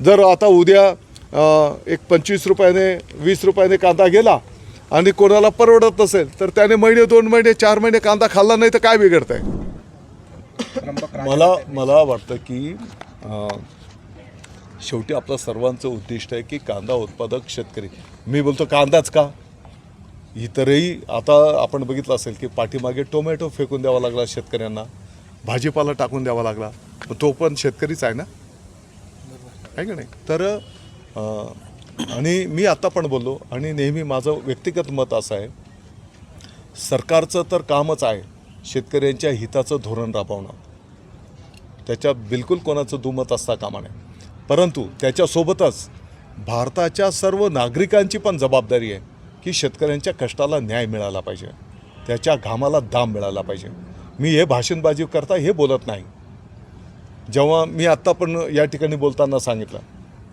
जर आता उद्या एक पंचवीस रुपयाने वीस रुपयाने कांदा गेला आणि कोणाला परवडत नसेल तर त्याने महिने दोन महिने चार महिने कांदा खाल्ला नाही तर काय बिघडत आहे मला मला वाटतं की शेवटी आपलं सर्वांचं उद्दिष्ट आहे की कांदा उत्पादक शेतकरी. मी बोलतो कांदाच का? इतरही आता आपण बघितलं असेल की पाठीमागे टोमॅटो फेकून द्यावा लागला शेतकऱ्यांना भाजीपाला टाकून द्यावा लागला. तो पण शेतकरीच आहे ना? आहे का नाही. तर आणि मी आता पण बोललो आणि नेहमी माझं व्यक्तिगत मत असं आहे सरकारचं तर कामच आहे शेतकऱ्यांच्या हिताचं धोरण राबवणं. त्याच्यात बिलकुल कोणाचं दुमत असता कामा नये. परंतु त्याच्यासोबतच भारताच्या सर्व नागरिकांची पण जबाबदारी आहे की शेतकऱ्यांच्या कष्टाला न्याय मिळाला पाहिजे. त्याच्या घामाला दाम मिळाला पाहिजे. मी हे भाषणबाजी करता हे बोलत नाही. जेव्हा मी आत्ता पण या ठिकाणी बोलताना सांगितलं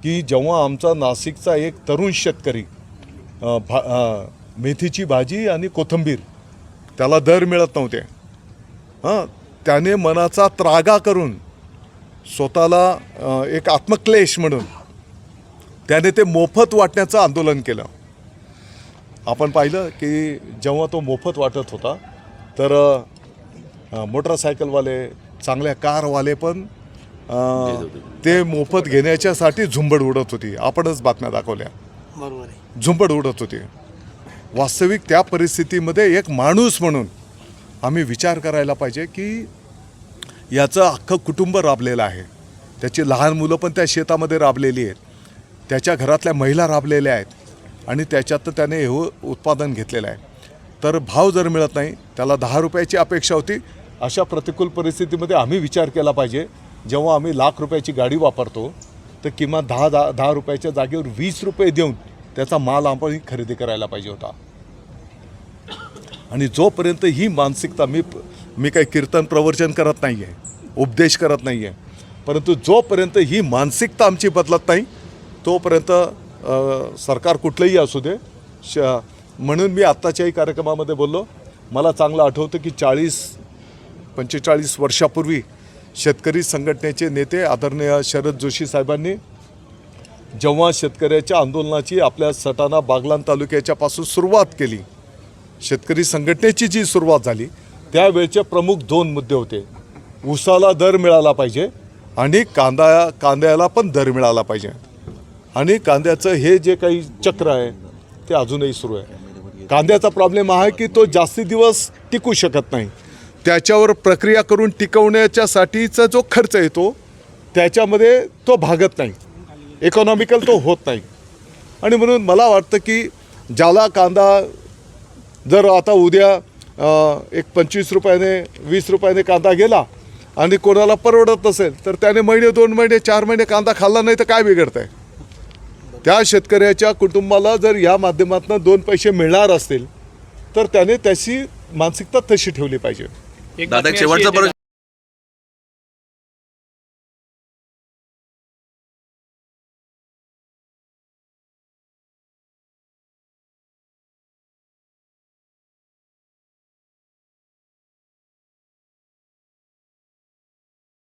की जेव्हा आमचा नाशिकचा एक तरुण शेतकरी भा मेथीची भाजी आणि कोथिंबीर त्याला दर मिळत नव्हते. हां त्याने मनाचा त्रागा करून स्वतःला एक आत्मक्लेश म्हणून त्याने ते मोफत वाटण्याचं आंदोलन केलं. आपण पाहिलं की जेव्हा तो मोफत वाटत होता तर मोटरसायकलवाले चांगल्या कारवाले पण ते मोफत घेण्याच्यासाठी झुंबड उडत होती. आपणच बातम्या दाखवल्या. बरोबर आहे. झुंबड उडत होती. वास्तविक त्या परिस्थितीमध्ये एक माणूस म्हणून आम्ही विचार करायला पाहिजे की याचं अख्खं कुटुंब राबलेलं आहे. त्याची लहान मुलं पण त्या शेतामध्ये राबलेली आहेत. त्याच्या घरातल्या महिला राबलेल्या आहेत आणि त्याच्यात त्याने हे उत्पादन घेतलेलं आहे. तर भाव जर मिळत नाही त्याला दहा रुपयाची अपेक्षा होती. अशा प्रतिकूल परिस्थितीमध्ये आम्ही विचार केला पाहिजे जेव्हा आम्ही लाख रुपयाची गाडी वापरतो तर किमान दहा दहा दहा रुपयाच्या जागेवर वीस रुपये देऊन त्याचा माल आपण खरेदी करायला पाहिजे होता. आणि जोपर्यंत ही मानसिकता मी मी काही कीर्तन प्रवचन करत नाही आहे उपदेश करत नाही आहे परंतु जोपर्यंत ही मानसिकता आमची बदलत नाही तोपर्यंत सरकार कुठलंही असू दे श म्हणून मी आत्ताच्याही कार्यक्रमामध्ये बोललो मला चांगलं आठवतं की चाळीस पंचेचाळीस वर्षापूर्वी शेतकरी संघटनेचे नेते आदरणीय शरद जोशी साहेबांनी जेव्हा शेतकऱ्याच्या आंदोलनाची आपल्या सटाणा बागलान तालुक्याच्यापासून सुरुवात केली शेतकरी संघटनेची जी सुरुवात झाली त्यावेळचे प्रमुख दोन मुद्दे होते. ऊसाला दर मिळाला पाहिजे आणि कांदा कांद्याला पण दर मिळाला पाहिजे. आणि कांद्याचं हे जे काही चक्र आहे ते अजूनही सुरू आहे. कांद्याचा प्रॉब्लेम हा आहे की तो जास्ती दिवस टिकू शकत नाही. त्याच्यावर प्रक्रिया करून टिकवण्याच्यासाठीचा जो खर्च येतो त्याच्यामध्ये तो भागत नाही. इकॉनॉमिकल तो होत नाही. आणि म्हणून मला वाटतं की ज्याला कांदा जर आता उद्या एक पंचवीस रुपयाने वीस रुपयाने कांदा गेला आणि कोणाला परवडत नसेल तर त्याने महिने दोन महिने चार महिने कांदा खाल्ला नाही तर काय बिघडत आहे त्या शेतकऱ्याच्या कुटुंबाला जर या माध्यमातून दोन पैसे मिळणार असतील तर त्याने त्याची मानसिकता तशी ठेवली पाहिजे. दादा शेवटचा प्रश्न